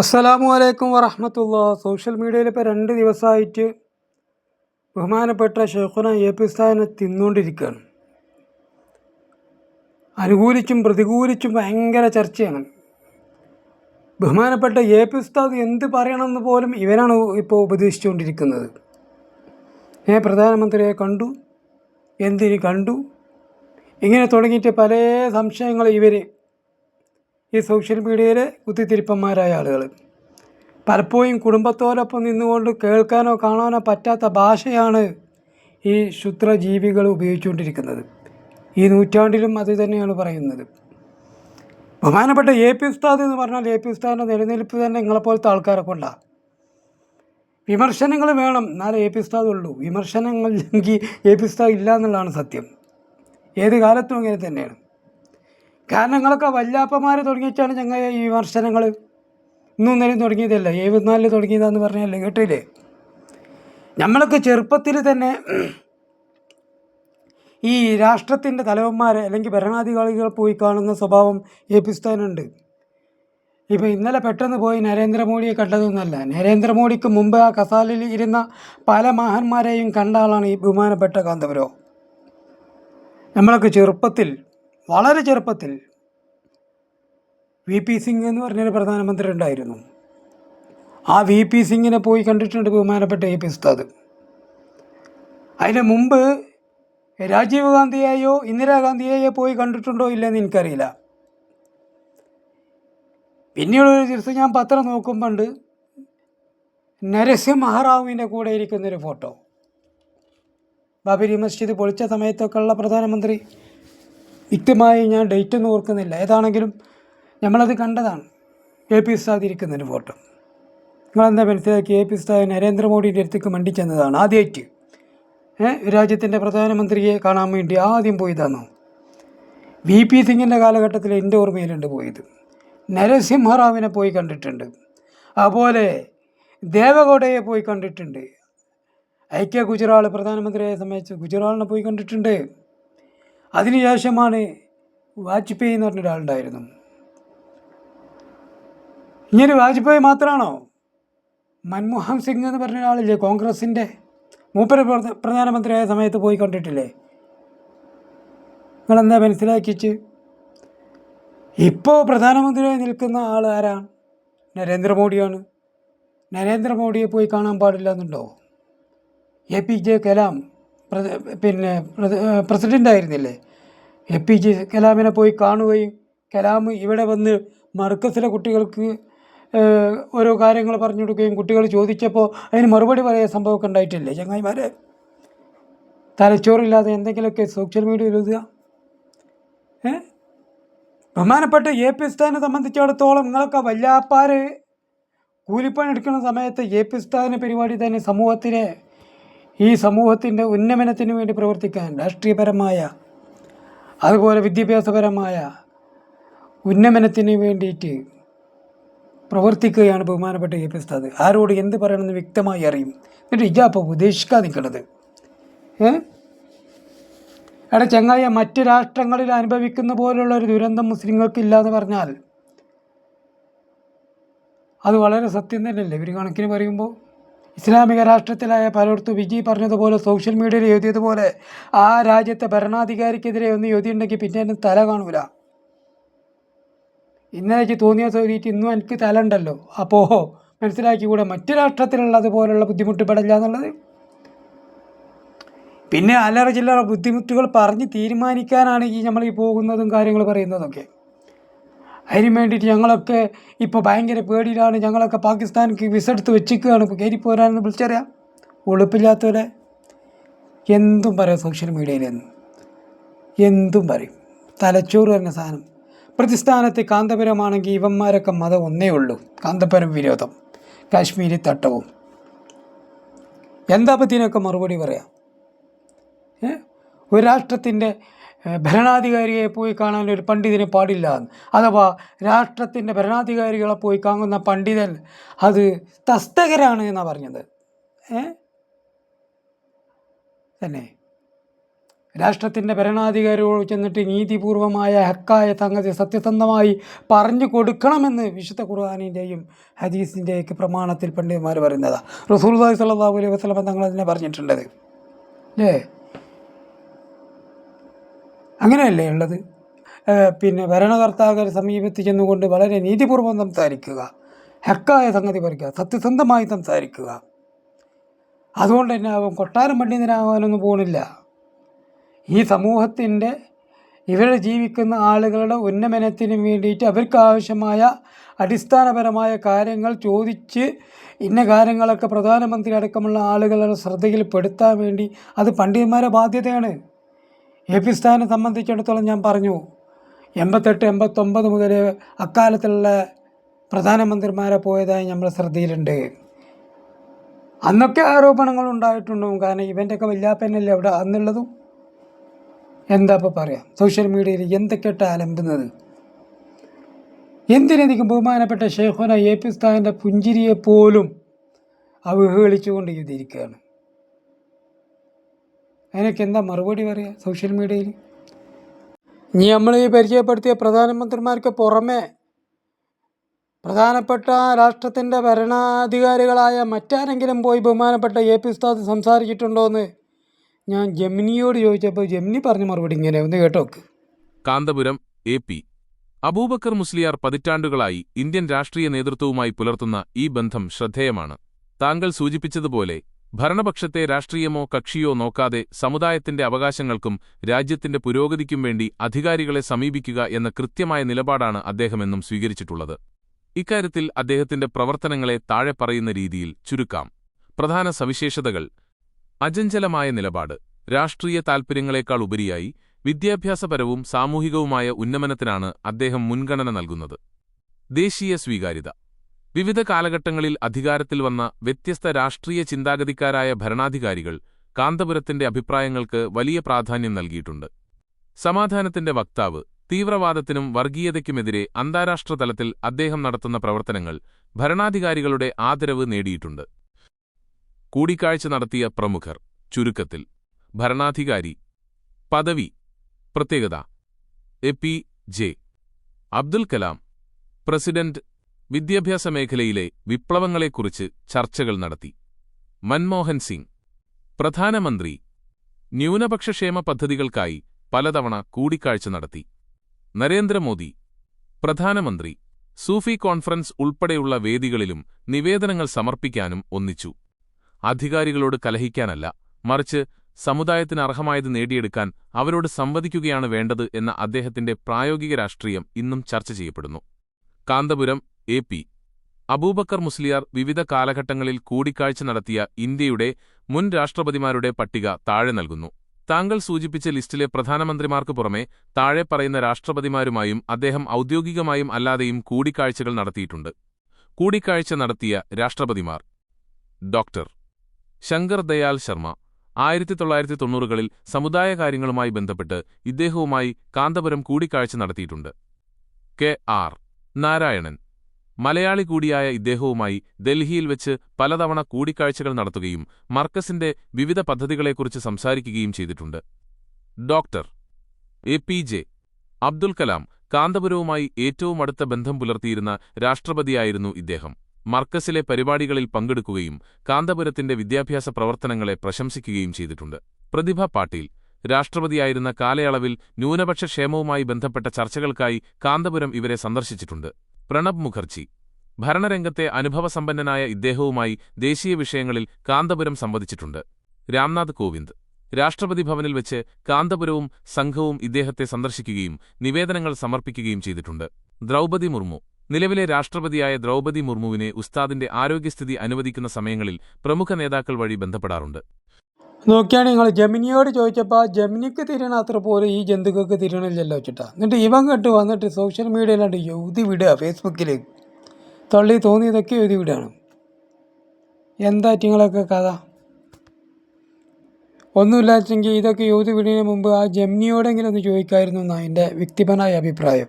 അസ്സലാമു അലൈക്കും വറഹമത്തുള്ള സോഷ്യൽ മീഡിയയിൽ ഇപ്പോൾ രണ്ട് ദിവസമായിട്ട് ബഹുമാനപ്പെട്ട ഷെയ്ഖുന എ പി സ്ഥാനെ തിന്നുകൊണ്ടിരിക്കുകയാണ്. അനുകൂലിച്ചും പ്രതികൂലിച്ചും ഭയങ്കര ചർച്ചയാണ്. ബഹുമാനപ്പെട്ട എ പി ഉസ്താദ് എന്ത് പറയണമെന്ന് പോലും ഇവനാണ് ഇപ്പോൾ ഉപദേശിച്ചുകൊണ്ടിരിക്കുന്നത്. ഞാൻ പ്രധാനമന്ത്രിയെ കണ്ടു? എന്തിന് കണ്ടു? ഇങ്ങനെ തുടങ്ങിയിട്ട് പല സംശയങ്ങൾ ഇവർ ഈ സോഷ്യൽ മീഡിയയിലെ കുത്തിത്തിരിപ്പന്മാരായ ആളുകൾ. പലപ്പോഴും കുടുംബത്തോടൊപ്പം നിന്നുകൊണ്ട് കേൾക്കാനോ കാണാനോ പറ്റാത്ത ഭാഷയാണ് ഈ ക്ഷുദ്രജീവികൾ ഉപയോഗിച്ചുകൊണ്ടിരിക്കുന്നത്. ഈ നൂറ്റാണ്ടിലും അത് തന്നെയാണ് പറയുന്നത്. ബഹുമാനപ്പെട്ട എ പി ഉസ്താദ് എന്ന് പറഞ്ഞാൽ എ പി ഉസ്താദിന്റെ നിലനിൽപ്പ് തന്നെ നിങ്ങളെപ്പോലത്തെ ആൾക്കാരെ കൊണ്ടാണ് വിമർശനങ്ങൾ വേണം എന്നാലേ എ പി ഉസ്താദ് ഉള്ളൂ. വിമർശനങ്ങൾ എനിക്ക് എ പി ഉസ്താദ് ഇല്ല എന്നുള്ളതാണ് സത്യം. ഏത് കാലത്തും അങ്ങനെ തന്നെയാണ്. കാരണം നിങ്ങളൊക്കെ വല്ലാപ്പന്മാർ തുടങ്ങിയിട്ടാണ് ഞങ്ങൾ ഈ വിമർശനങ്ങൾ ഇന്നും ഇന്നലെയും തുടങ്ങിയതല്ല? എഴുപത്തിനാലിൽ തുടങ്ങിയതാന്ന് പറഞ്ഞല്ലേ? കേട്ടില്ലേ? നമ്മളൊക്കെ ചെറുപ്പത്തിൽ തന്നെ ഈ രാഷ്ട്രത്തിന്റെ തലവന്മാരെ അല്ലെങ്കിൽ ഭരണാധികാരികൾ പോയി കാണുന്ന സ്വഭാവം എ പി സ്ഥാനുണ്ട് ഇപ്പോൾ ഇന്നലെ പെട്ടെന്ന് പോയി നരേന്ദ്രമോദിയെ കണ്ടതൊന്നുമല്ല. നരേന്ദ്രമോദിക്ക് മുമ്പ് ആ കസാലിൽ ഇരുന്ന പല മഹാന്മാരെയും കണ്ട ആളാണ് ഈ ബഹുമാനപ്പെട്ട കാന്തപുരം. നമ്മളൊക്കെ ചെറുപ്പത്തിൽ വളരെ ചെറുപ്പത്തിൽ വി പി സിംഗ് എന്ന് പറഞ്ഞൊരു പ്രധാനമന്ത്രി ഉണ്ടായിരുന്നു. ആ വി പി സിംഗിനെ പോയി കണ്ടിട്ടുണ്ട് ബഹുമാനപ്പെട്ട എ പി ഉസ്താദ്. അതിന് മുമ്പ് രാജീവ് ഗാന്ധിയെയോ ഇന്ദിരാഗാന്ധിയെയോ പോയി കണ്ടിട്ടുണ്ടോ ഇല്ലെന്ന് എനിക്കറിയില്ല. പിന്നീട് ഒരു ദിവസം ഞാൻ പത്രം നോക്കുമ്പോണ്ട് നരസിംഹറാവുവിന്റെ കൂടെ ഇരിക്കുന്നൊരു ഫോട്ടോ. ബാബരി മസ്ജിദ് പൊളിച്ച സമയത്തൊക്കെയുള്ള പ്രധാനമന്ത്രി വ്യക്തമായി ഞാൻ ഡേറ്റ് ഒന്നും ഓർക്കുന്നില്ല. ഏതാണെങ്കിലും നമ്മളത് കണ്ടതാണ്. എ പി ഉസ്താദ് ഇരിക്കുന്നതിന് ഫോട്ടോ. നിങ്ങളെന്താ മനസ്സിലാക്കി? എ പി ഉസ്താദ് നരേന്ദ്രമോദിയുടെ അടുത്തേക്ക് മണ്ടിച്ചെന്നതാണ് ആദ്യമായിട്ട് രാജ്യത്തിന്റെ പ്രധാനമന്ത്രിയെ കാണാൻ വേണ്ടി ആദ്യം പോയതാണോ? വി പി സിംഗിന്റെ കാലഘട്ടത്തിൽ എന്റെ ഓർമ്മയിലുണ്ട് പോയത്. നരസിംഹറാവിനെ പോയി കണ്ടിട്ടുണ്ട്. അതുപോലെ ദേവഗൗഡയെ പോയി കണ്ടിട്ടുണ്ട്. ഐക്യ ഗുജറാൾ പ്രധാനമന്ത്രിയായ സമയത്ത് ഗുജറാളിനെ പോയി കണ്ടിട്ടുണ്ട്. അതിനുശേഷമാണ് വാജ്പേയി എന്ന് പറഞ്ഞ ഒരാളുണ്ടായിരുന്നു. ഇങ്ങനെ വാജ്പേയി മാത്രമാണോ? മൻമോഹൻ സിംഗ് എന്ന് പറഞ്ഞ ഒരാളില്ലേ കോൺഗ്രസിന്റെ മൂപ്പര് പ്രധാനമന്ത്രിയായ സമയത്ത് പോയി കണ്ടിട്ടില്ലേ? നിങ്ങളെന്താ മനസ്സിലാക്കിച്ച്? ഇപ്പോൾ പ്രധാനമന്ത്രിയായി നിൽക്കുന്ന ആൾ ആരാണ് നരേന്ദ്രമോദിയാണ്. നരേന്ദ്രമോദിയെ പോയി കാണാൻ പാടില്ല എന്നുണ്ടോ? എ പി ജെ കലാം പിന്നെ പ്രസിഡന്റ് ആയിരുന്നില്ലേ എ പി ജെ കലാമിനെ പോയി കാണുകയും കലാം ഇവിടെ വന്ന് മർക്കസിലെ കുട്ടികൾക്ക് ഓരോ കാര്യങ്ങൾ പറഞ്ഞു കൊടുക്കുകയും കുട്ടികൾ ചോദിച്ചപ്പോൾ അതിന് മറുപടി പറയാൻ സംഭവമൊക്കെ ഉണ്ടായിട്ടില്ലേ ചങ്ങായിമാരെ? തലച്ചോറില്ലാതെ എന്തെങ്കിലുമൊക്കെ സോഷ്യൽ മീഡിയയിൽ എഴുതുക? ബഹുമാനപ്പെട്ട എ പി സ്ഥാനെ സംബന്ധിച്ചിടത്തോളം നിങ്ങളൊക്കെ വല്ലാപ്പാർ കൂലിപ്പണി എടുക്കുന്ന സമയത്ത് എ പി സ്ഥാന പരിപാടി തന്നെ സമൂഹത്തിനെ ഈ സമൂഹത്തിന്റെ ഉന്നമനത്തിന് വേണ്ടി പ്രവർത്തിക്കാൻ രാഷ്ട്രീയപരമായ അതുപോലെ വിദ്യാഭ്യാസപരമായ ഉന്നമനത്തിന് വേണ്ടിയിട്ട് പ്രവർത്തിക്കുകയാണ് ബഹുമാനപ്പെട്ട എ പി ഉസ്താദ്. ആരോട് എന്ത് പറയണമെന്ന് വ്യക്തമായി അറിയും. എന്നിട്ട് ഇജാപ്പോൾ ഉപദേശിക്കാൻ നിൽക്കുന്നത് എടാ ചങ്ങായ മറ്റ് രാഷ്ട്രങ്ങളിൽ അനുഭവിക്കുന്ന പോലുള്ള ഒരു ദുരന്തം മുസ്ലിങ്ങൾക്ക് ഇല്ല എന്ന് പറഞ്ഞാൽ അത് വളരെ സത്യം തന്നെയല്ലേ? ഒരു കണക്കിന് പറയുമ്പോൾ ഇസ്ലാമിക രാഷ്ട്രത്തിലായ പലയിടത്തും വിജി പറഞ്ഞതുപോലെ സോഷ്യൽ മീഡിയയിൽ എഴുതിയതുപോലെ ആ രാജ്യത്തെ ഭരണാധികാരിക്കെതിരെ ഒന്ന് എഴുതിയിട്ടുണ്ടെങ്കിൽ പിന്നെ എന്റെ തല കാണൂല. ഇന്നലെ എനിക്ക് തോന്നിയ തോന്നിയിട്ട് ഇന്നും എനിക്ക് തല ഉണ്ടല്ലോ. അപ്പോൾ മനസ്സിലാക്കി കൂടെ മറ്റു രാഷ്ട്രത്തിലുള്ളതുപോലുള്ള ബുദ്ധിമുട്ട് പെടില്ല എന്നുള്ളത്. പിന്നെ അല്ലറ ചില്ലറ ബുദ്ധിമുട്ടുകൾ പറഞ്ഞ് തീരുമാനിക്കാനാണ് ഈ നമ്മൾ ഈ പോകുന്നതും കാര്യങ്ങൾ പറയുന്നതൊക്കെ. അതിന് വേണ്ടിയിട്ട് ഞങ്ങളൊക്കെ ഇപ്പോൾ ഭയങ്കര പേടിയിലാണ്. ഞങ്ങളൊക്കെ പാകിസ്ഥാനിക്ക് വിസ എടുത്ത് വെച്ചിരിക്കുകയാണ്. ഇപ്പോൾ കയറി പോരാനെന്ന് വിളിച്ചറിയാം. ഉളുപ്പില്ലാത്തവരെ എന്തും പറയാം സോഷ്യൽ മീഡിയയിൽ നിന്ന് എന്തും പറയും. തലച്ചോറ് തന്നെ സാധനം. പ്രതിസ്ഥാനത്ത് കാന്തപുരമാണെങ്കിൽ ഇവന്മാരൊക്കെ മതം ഒന്നേ ഉള്ളൂ. കാന്തപുരം വിരോധം. കാശ്മീരി തട്ടവും. എന്താ പറ്റിനൊക്കെ മറുപടി പറയാം? ഒരു രാഷ്ട്രത്തിന്റെ ഭരണാധികാരിയെ പോയി കാണാൻ ഒരു പണ്ഡിതന് പാടില്ല അഥവാ രാഷ്ട്രത്തിന്റെ ഭരണാധികാരികളെ പോയി കാണുന്ന പണ്ഡിതൻ അത് തസ്തകരാണ് എന്നാണ് പറഞ്ഞത്. തന്നെ. രാഷ്ട്രത്തിന്റെ ഭരണാധികാരിയോട് ചെന്നിട്ട് നീതിപൂർവമായ ഹക്കായ സംഗതി സത്യസന്ധമായി പറഞ്ഞു കൊടുക്കണമെന്ന് വിശുദ്ധ ഖുർആാനിന്റെയും ഹദീസിന്റെയൊക്കെ പ്രമാണത്തിൽ പണ്ഡിതന്മാർ പറയുന്നതാണ് റസൂൽദായ് സല്ലാഹു അലൈഹി വസ്ലമ തങ്ങൾ അതിനെ പറഞ്ഞിട്ടുണ്ടത്. അല്ലേ അങ്ങനെയല്ലേ ഉള്ളത്? പിന്നെ ഭരണകർത്താക്കളെ സമീപത്ത് ചെന്നുകൊണ്ട് വളരെ നീതിപൂർവം സംസാരിക്കുക ഹക്കായ സംഗതി പറയുക സത്യസന്ധമായി സംസാരിക്കുക. അതുകൊണ്ട് തന്നെ അവൻ കൊട്ടാരം പണ്ഡിതനാകാനൊന്നും പോകുന്നില്ല ഈ സമൂഹത്തിന്റെ ഇവർ ജീവിക്കുന്ന ആളുകളുടെ ഉന്നമനത്തിന് വേണ്ടിയിട്ട് അവർക്ക് ആവശ്യമായ അടിസ്ഥാനപരമായ കാര്യങ്ങൾ ചോദിച്ച് ഇന്ന കാര്യങ്ങളൊക്കെ പ്രധാനമന്ത്രി അടക്കമുള്ള ആളുകളുടെ ശ്രദ്ധയിൽപ്പെടുത്താൻ വേണ്ടി അത് പണ്ഡിതന്മാരുടെ ബാധ്യതയാണ്. എ പി സ്ഥാനെ സംബന്ധിച്ചിടത്തോളം ഞാൻ പറഞ്ഞു എൺപത്തെട്ട് എൺപത്തൊമ്പത് മുതൽ അക്കാലത്തുള്ള പ്രധാനമന്ത്രിമാരെ പോയതായി നമ്മൾ ശ്രദ്ധയിലുണ്ട്. അന്നൊക്കെ ആരോപണങ്ങൾ ഉണ്ടായിട്ടുണ്ടാവും. കാരണം ഇവന്റെയൊക്കെ വല്യാപ്പനല്ലേ അവിടെ അന്നുള്ളതും എന്താ ഇപ്പോൾ പറയാം? സോഷ്യൽ മീഡിയയിൽ എന്തൊക്കെയായിട്ട് അലമ്പുന്നത്? എന്തിനധികം ബഹുമാനപ്പെട്ട ഷെയ്ഖുന എ പി സ്ഥാനിന്റെ പുഞ്ചിരിയെ പോലും അവഹേളിച്ചുകൊണ്ട് എഴുതിയിരിക്കുകയാണ്. അതിനൊക്കെ എന്താ മറുപടി പറയുക സോഷ്യൽ മീഡിയയിൽ ഇനി നമ്മൾ ഈ പരിചയപ്പെടുത്തിയ പ്രധാനമന്ത്രിമാർക്ക് പുറമേ പ്രധാനപ്പെട്ട രാഷ്ട്രത്തിന്റെ ഭരണാധികാരികളായ മറ്റാരെങ്കിലും പോയി ബഹുമാനപ്പെട്ട എ പി ഉസ്താദ് സംസാരിച്ചിട്ടുണ്ടോ എന്ന് ഞാൻ ജമിനിയോട് ചോദിച്ചപ്പോൾ ജമിനി പറഞ്ഞ മറുപടി ഇങ്ങനെ ഒന്ന് കേട്ടോക്ക് കാന്തപുരം എ പി അബൂബക്കർ മുസ്ലിയാർ പതിറ്റാണ്ടുകളായി ഇന്ത്യൻ രാഷ്ട്രീയ നേതൃത്വവുമായി പുലർത്തുന്ന ഈ ബന്ധം ശ്രദ്ധേയമാണ്. താങ്കൾ സൂചിപ്പിച്ചതുപോലെ ഭരണപക്ഷത്തെ രാഷ്ട്രീയമോ കക്ഷിയോ നോക്കാതെ സമുദായത്തിന്റെ അവകാശങ്ങൾക്കും രാജ്യത്തിന്റെ പുരോഗതിക്കും വേണ്ടി അധികാരികളെ സമീപിക്കുക എന്ന കൃത്യമായ നിലപാടാണ് അദ്ദേഹമെന്നും സ്വീകരിച്ചിട്ടുള്ളത്. ഇക്കാര്യത്തിൽ അദ്ദേഹത്തിന്റെ പ്രവർത്തനങ്ങളെ താഴെ പറയുന്ന രീതിയിൽ ചുരുക്കാം. പ്രധാന സവിശേഷതകൾ. അചഞ്ചലമായ നിലപാട്. രാഷ്ട്രീയ താൽപ്പര്യങ്ങളെക്കാൾ ഉപരിയായി വിദ്യാഭ്യാസപരവും സാമൂഹികവുമായ ഉന്നമനത്തിനാണ് അദ്ദേഹം മുൻഗണന നൽകുന്നത്. ദേശീയ സ്വീകാര്യത. വിവിധ കാലഘട്ടങ്ങളിൽ അധികാരത്തിൽ വന്ന വ്യത്യസ്ത രാഷ്ട്രീയ ചിന്താഗതിക്കാരായ ഭരണാധികാരികൾ കാന്തപുരത്തിന്റെ അഭിപ്രായങ്ങൾക്ക് വലിയ പ്രാധാന്യം നൽകിയിട്ടുണ്ട്. സമാധാനത്തിന്റെ വക്താവ് തീവ്രവാദത്തിനും വർഗീയതയ്ക്കുമെതിരെ അന്താരാഷ്ട്ര തലത്തിൽ അദ്ദേഹം നടത്തുന്ന പ്രവർത്തനങ്ങൾ ഭരണാധികാരികളുടെ ആദരവ് നേടിയിട്ടുണ്ട്. കൂടിക്കാഴ്ച നടത്തിയ പ്രമുഖർ ചുരുക്കത്തിൽ ഭരണാധികാരി പദവി പ്രത്യേകത A P J Abdul Kalam president വിദ്യാഭ്യാസ മേഖലയിലെ വിപ്ലവങ്ങളെക്കുറിച്ച് ചർച്ചകൾ നടത്തി. മൻമോഹൻ സിംഗ്. പ്രധാനമന്ത്രി. ന്യൂനപക്ഷക്ഷേമ പദ്ധതികൾക്കായി പലതവണ കൂടിക്കാഴ്ച നടത്തി. നരേന്ദ്രമോദി. പ്രധാനമന്ത്രി. സൂഫി കോൺഫറൻസ് ഉൾപ്പെടെയുള്ള വേദികളിലും നിവേദനങ്ങൾ സമർപ്പിക്കാനും ഒന്നിച്ചു. അധികാരികളോട് കലഹിക്കാനല്ല മറിച്ച് സമുദായത്തിന് അർഹമായത് നേടിയെടുക്കാൻ അവരോട് സംവദിക്കുകയാണ് വേണ്ടത് എന്ന അദ്ദേഹത്തിന്റെ പ്രായോഗിക രാഷ്ട്രീയം ഇന്നും ചർച്ച ചെയ്യപ്പെടുന്നു. Kanthapuram A P. Abubakar Musliyar വിവിധ കാലഘട്ടങ്ങളിൽ കൂടിക്കാഴ്ച നടത്തിയ ഇന്ത്യയുടെ മുൻ രാഷ്ട്രപതിമാരുടെ പട്ടിക താഴെ നൽകുന്നു. താങ്കൾ സൂചിപ്പിച്ച ലിസ്റ്റിലെ പ്രധാനമന്ത്രിമാർക്ക് പുറമെ താഴെ പറയുന്ന രാഷ്ട്രപതിമാരുമായും അദ്ദേഹം ഔദ്യോഗികമായും അല്ലാതെയും കൂടിക്കാഴ്ചകൾ നടത്തിയിട്ടുണ്ട്. കൂടിക്കാഴ്ച നടത്തിയ രാഷ്ട്രപതിമാർ. ഡോക്ടർ. ശങ്കർ ദയാൽ ശർമ്മ. ആയിരത്തി തൊള്ളായിരത്തി തൊണ്ണൂറുകളിൽ സമുദായ കാര്യങ്ങളുമായി ബന്ധപ്പെട്ട് ഇദ്ദേഹവുമായി കാന്തപുരം കൂടിക്കാഴ്ച നടത്തിയിട്ടുണ്ട്. K R. നാരായണൻ. മലയാളി കൂടിയായ ഇദ്ദേഹവുമായി ഡൽഹിയിൽ വെച്ച് പലതവണ കൂടിക്കാഴ്ചകൾ നടത്തുകയും മർക്കസിന്റെ വിവിധ പദ്ധതികളെക്കുറിച്ച് സംസാരിക്കുകയും ചെയ്തിട്ടുണ്ട്. Doctor A. P. J. Abdul Kalam കാന്തപുരവുമായി ഏറ്റവും അടുത്ത ബന്ധം പുലർത്തിയിരുന്ന രാഷ്ട്രപതിയായിരുന്നു ഇദ്ദേഹം. മർക്കസിലെ പരിപാടികളിൽ പങ്കെടുക്കുകയും കാന്തപുരത്തിന്റെ വിദ്യാഭ്യാസ പ്രവർത്തനങ്ങളെ പ്രശംസിക്കുകയും ചെയ്തിട്ടുണ്ട്. പ്രതിഭ പാട്ടീൽ രാഷ്ട്രപതിയായിരുന്ന കാലയളവിൽ ന്യൂനപക്ഷ ക്ഷേമവുമായി ബന്ധപ്പെട്ട ചർച്ചകൾക്കായി കാന്തപുരം ഇവരെ സന്ദർശിച്ചിട്ടുണ്ട്. പ്രണബ് മുഖർജി ഭരണരംഗത്തെ അനുഭവസമ്പന്നനായ ഇദ്ദേഹവുമായി ദേശീയ വിഷയങ്ങളിൽ കാന്തപുരം സംവദിച്ചിട്ടുണ്ട്. രാംനാഥ് കോവിന്ദ്. രാഷ്ട്രപതി ഭവനിൽ വെച്ച് കാന്തപുരവും സംഘവും ഇദ്ദേഹത്തെ സന്ദർശിക്കുകയും നിവേദനങ്ങൾ സമർപ്പിക്കുകയും ചെയ്തിട്ടുണ്ട്. ദ്രൗപതി മുർമു. നിലവിലെ രാഷ്ട്രപതിയായ ദ്രൗപതി മുർമുവിനെ ഉസ്താദിന്റെ ആരോഗ്യസ്ഥിതി അനുവദിക്കുന്ന സമയങ്ങളിൽ പ്രമുഖ നേതാക്കൾ വഴി ബന്ധപ്പെടാറുണ്ട്. നോക്കിയാണ് നിങ്ങൾ ജമിനിയോട് ചോദിച്ചപ്പോൾ ജമിനിക്ക് തിരിയണ അത്ര പോലെ ഈ ജന്തുക്കൾക്ക് തിരിയണില്ലല്ലോ വെച്ചിട്ടാ എന്നിട്ട് ഇവൻ കേട്ട് വന്നിട്ട് സോഷ്യൽ മീഡിയയിലാണ്ട് യൂതി വിടുക ഫേസ്ബുക്കിൽ തള്ളി തോന്നിയതൊക്കെ എഴുതി വിടുകയാണ് എന്താ നിങ്ങളൊക്കെ കഥ? ഒന്നുമില്ലാച്ചെങ്കിൽ ഇതൊക്കെ എഴുതി വിടുന്നതിന് മുമ്പ് ആ ജമിനിയോടെങ്കിലും ഒന്ന് ചോദിക്കായിരുന്നു എന്നാണ് എന്റെ വ്യക്തിപരമായ അഭിപ്രായം.